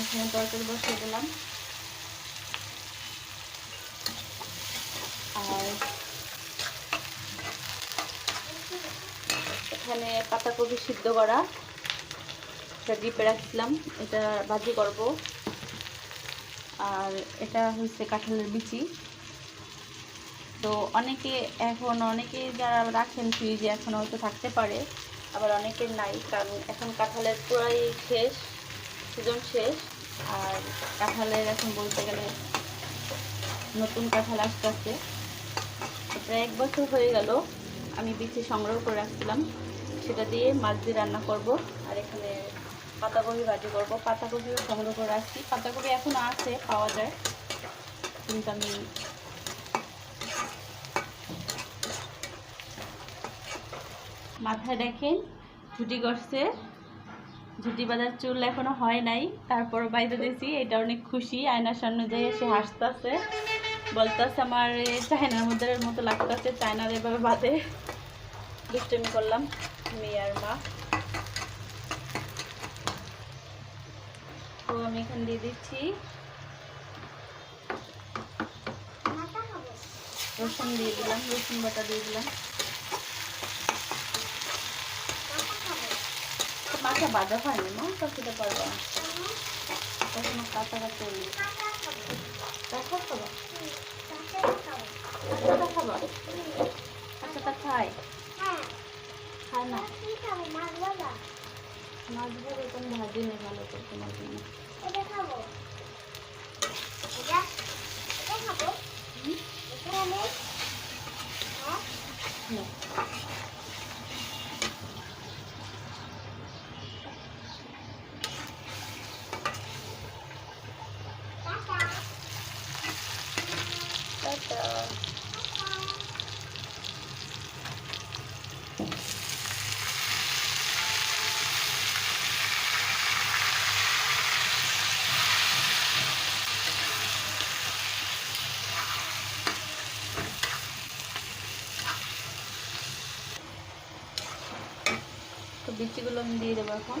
এখানে তরকারি বসিয়ে দিলাম। আর এখানে পাতাকপি সিদ্ধ করা। এটা ডিপে রাখছিলাম এটা ভাজি করব। আর এটা হচ্ছে কাঁঠালের বিচি। তো অনেকে এখন, অনেকে যারা রাখেন ফ্রিজে এখন হয়তো থাকতে পারে, আবার অনেকের নাই, কারণ এখন কাঁঠালের পুরাই শেষ, সিজন শেষ। আর কাঁঠালের এখন বলতে গেলে নতুন কাঁঠাল আসতে আসতে প্রায় এক বছর হয়ে গেল, আমি বিচি সংগ্রহ করে রাখছিলাম। সেটা দিয়ে মাছ দিয়ে রান্না করব। আর এখানে পাতাকপি ভাজি করব। পাতাকপিও সংগ্রহ করে রাখছি। পাতাকপি এখনও আছে পাওয়া যায়। কিন্তু আমি মাথায় দেখেন, ঝুটি করছে। ঝুটি বাঁধার চুল এখনও হয় নাই। তারপর বাইরে দিয়েছি এটা অনেক খুশি। আয়নার সামনে যাই এসে হাসতেছে। বলতেছে, আমার চায়নার মধ্যে মতো লাগতেছে। চায়নার এভাবে বাঁধে। দুষ্টমি করলাম, মেয়ে আর মা। তো আমি এখানে দিয়ে দিচ্ছি। রসুন দিয়ে দিলাম, রসুন বাটা দিয়ে দিলাম। মাথা বাঁধা হয়নি মা, তো খেতে পারব না। এখনও কাঁচা কাঁচা কাঁচা খাব? কাঁচাটা খাব কাঁচাটা খাই খায় না মাছ ভাজা তো আমি ভাজি নেই ভালো করে তোমার জন্য হুম। টাটা তো বিচিগুলো আমি দিয়ে দেবো এখন।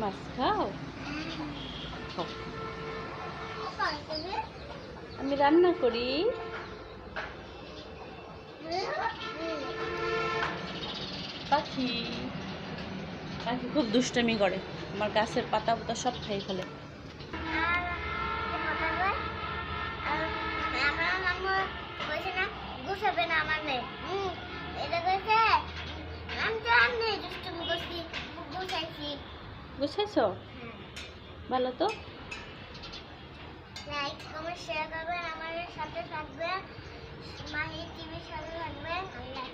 মাছ খাও। আমি রান্না করি। পাখি। পাখি খুব দুষ্টামি করে। আমার গাছের পাতা পাতা সব খাই ফেলে। গুছাবে না আমার মেয়ে হুম এটা কইছে আমি তো আমি দুষ্টুমি করছি, গুছাইছি। বুঝাইছো ভালো তো। লাইক কমেন্ট শেয়ার করবেন আমাদের সাথে থাকবেন মাহি টিভির সাথে থাকবেন আল্লাহ